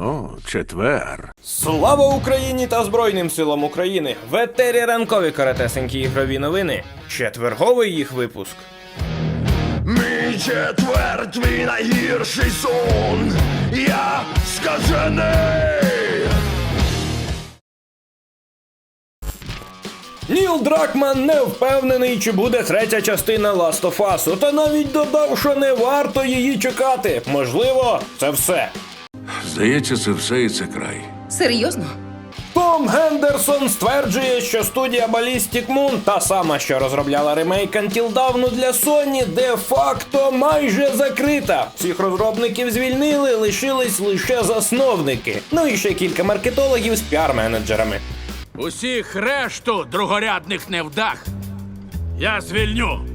О, четвер. Слава Україні та Збройним силам України! В етері ранкові каратесенькі ігрові новини. Четверговий їх випуск. Мій четвер, твій найгірший сон. Я скажений. Ніл Дракман не впевнений, чи буде третя частина Last of Us, та навіть додав, що не варто її чекати. Можливо, це все. Здається, це все і це край. Серйозно? Том Гендерсон стверджує, що студія Ballistic Moon, та сама, що розробляла ремейк Until Dawn для Sony, де-факто майже закрита. Всіх розробників звільнили, лишились лише засновники. Ну і ще кілька маркетологів з піар-менеджерами. Усіх решту другорядних невдах я звільню.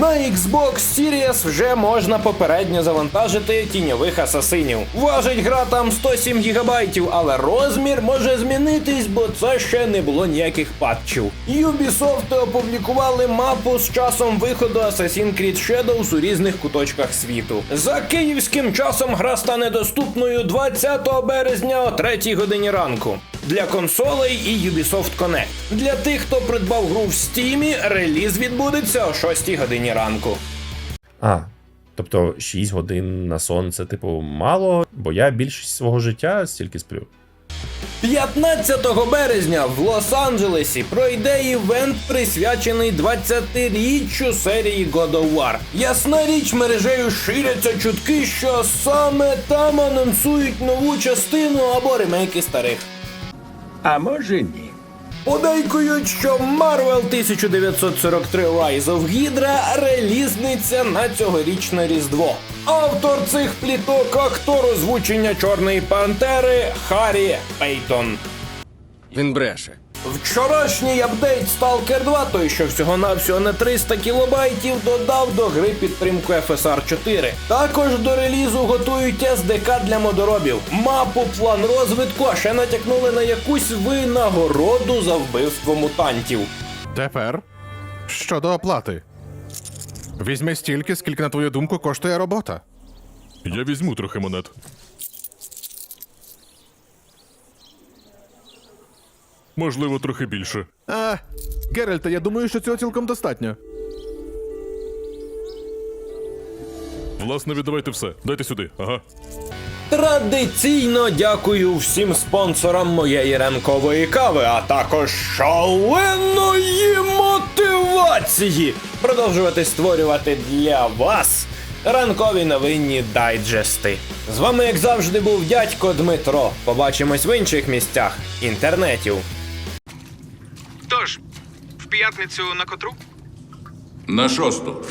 На Xbox Series вже можна попередньо завантажити тіньових асасинів. Важить гра там 107 гігабайтів, але розмір може змінитись, бо це ще не було ніяких патчів. Ubisoft опублікували мапу з часом виходу Assassin's Creed Shadows у різних куточках світу. За київським часом гра стане доступною 20 березня о 3 годині ранку. Для консолей і Ubisoft Connect. Для тих, хто придбав гру в Steam, реліз відбудеться о 6 годині ранку. А, тобто 6 годин на сон це, типу, мало, бо я більшість свого життя стільки сплю. 15 березня в Лос-Анджелесі пройде івент, присвячений 20-річчю серії God of War. Ясна річ, мережею ширяться чутки, що саме там анонсують нову частину або ремейки старих. А може ні. Подейкують, що Marvel 1943 Rise of Hydra релізниця на цьогорічне Різдво. Автор цих пліток актор озвучення Чорної Пантери Харрі Пейтон. Він бреше. Вчорашній апдейт Stalker 2, той що всього навсього на 300 кілобайтів, додав до гри підтримку FSR 4. Також до релізу готують SDK для модоробів, мапу, план розвитку, а ще натякнули на якусь винагороду за вбивство мутантів. Тепер щодо оплати. Візьми стільки, скільки, на твою думку, коштує робота. Я візьму трохи монет. Можливо, трохи більше. А, Геральта, я думаю, що цього цілком достатньо. Власне, віддавайте все. Дайте сюди. Ага. Традиційно дякую всім спонсорам моєї ранкової кави, а також шаленої мотивації продовжувати створювати для вас ранкові новинні дайджести. З вами, як завжди, був дядько Дмитро. Побачимось в інших місцях інтернетів. Тож, в п'ятницю на котру? На шосту.